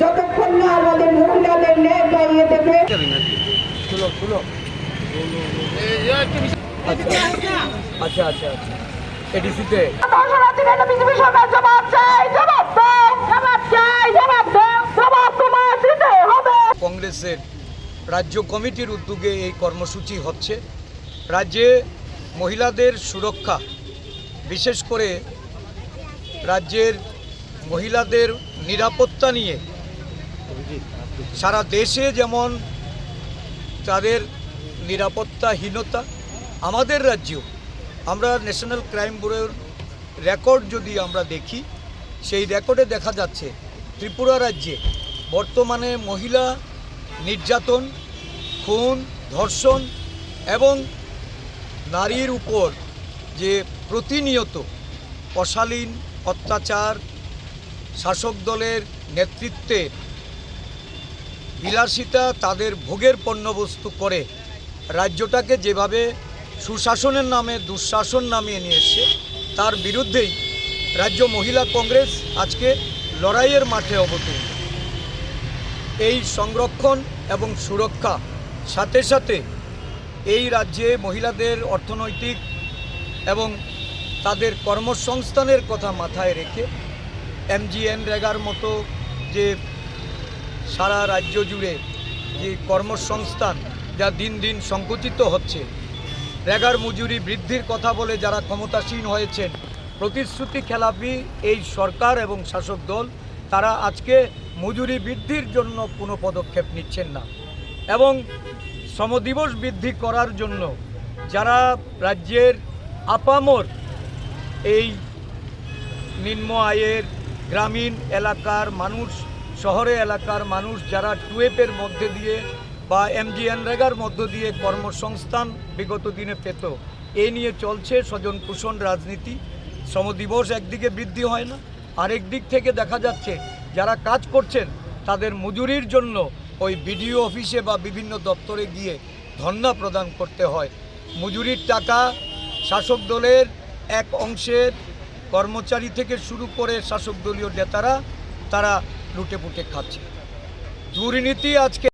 যতক্ষণ না আমাদের মহিলাদের ন্যায় পাইয়ে দেবে তুলো তুলো আচ্ছা আচ্ছা আচ্ছা। আচ্ছা এডিসিতে। বিজেপি সরকার জবাব চাই জবাব দাও জবাব চাই জবাব দাও জবাব তোমার দিতে হবে কংগ্রেসের রাজ্য কমিটির উদ্যোগে এই কর্মসূচি হচ্ছে। রাজ্যে মহিলাদের সুরক্ষা বিশেষ করে রাজ্যের মহিলাদের নিরাপত্তা নিয়ে সারা দেশে যেমন তাদের নিরাপত্তাহীনতা, আমাদের রাজ্যেও আমরা ন্যাশনাল ক্রাইম ব্যুরোর রেকর্ড যদি আমরা দেখি, সেই রেকর্ডে দেখা যাচ্ছে ত্রিপুরা রাজ্যে বর্তমানে মহিলা নির্যাতন, খুন, ধর্ষণ এবং নারীর উপর যে প্রতিনিয়ত অশালীন অত্যাচার শাসক দলের নেতৃত্বে বিলাসিতা তাদের ভোগের পণ্যবস্তু করে রাজ্যটাকে যেভাবে সুশাসনের নামে, দুঃশাসন নামিয়ে নিয়ে তার বিরুদ্ধেই রাজ্য মহিলা কংগ্রেস আজকে লড়াইয়ের মাঠে অবতীর্ণ। এই সংরক্ষণ এবং সুরক্ষা সাথে সাথে এই রাজ্যে মহিলাদের অর্থনৈতিক এবং তাদের কর্মসংস্থানের কথা মাথায় রেখে এমজিএন রেগার মতো যে সারা রাজ্য জুড়ে যে কর্মসংস্থান যা দিন দিন সংকুচিত হচ্ছে, রেগার মজুরি বৃদ্ধির কথা বলে যারা ক্ষমতাসীন হয়েছেন, প্রতিশ্রুতি খেলাপি এই সরকার এবং শাসক দল, তারা আজকে মজুরি বৃদ্ধির জন্য কোনো পদক্ষেপ নিচ্ছেন না। এবং শ্রমদিবস বৃদ্ধি করার জন্য যারা রাজ্যের আপামর এই নিম্ন আয়ের গ্রামীণ এলাকার মানুষ, শহরে এলাকার মানুষ যারা টুয়েপের মধ্যে দিয়ে বা এমজিএন রেগার মধ্য দিয়ে কর্মসংস্থান বিগত দিনে পেত, এ নিয়ে চলছে স্বজন পোষণ রাজনীতি। শ্রম দিবস একদিকে বৃদ্ধি হয় না, আরেক দিক থেকে দেখা যাচ্ছে যারা কাজ করছেন তাদের মজুরির জন্য ওই বিডিও অফিসে বা বিভিন্ন দপ্তরে গিয়ে ধর্ণা প্রদান করতে হয়। মজুরির টাকা শাসক দলের এক অংশের কর্মচারী থেকে শুরু করে শাসক দলীয় নেতারা তারা লুটেপুটে খাচ্ছে। দুর্নীতি আজকে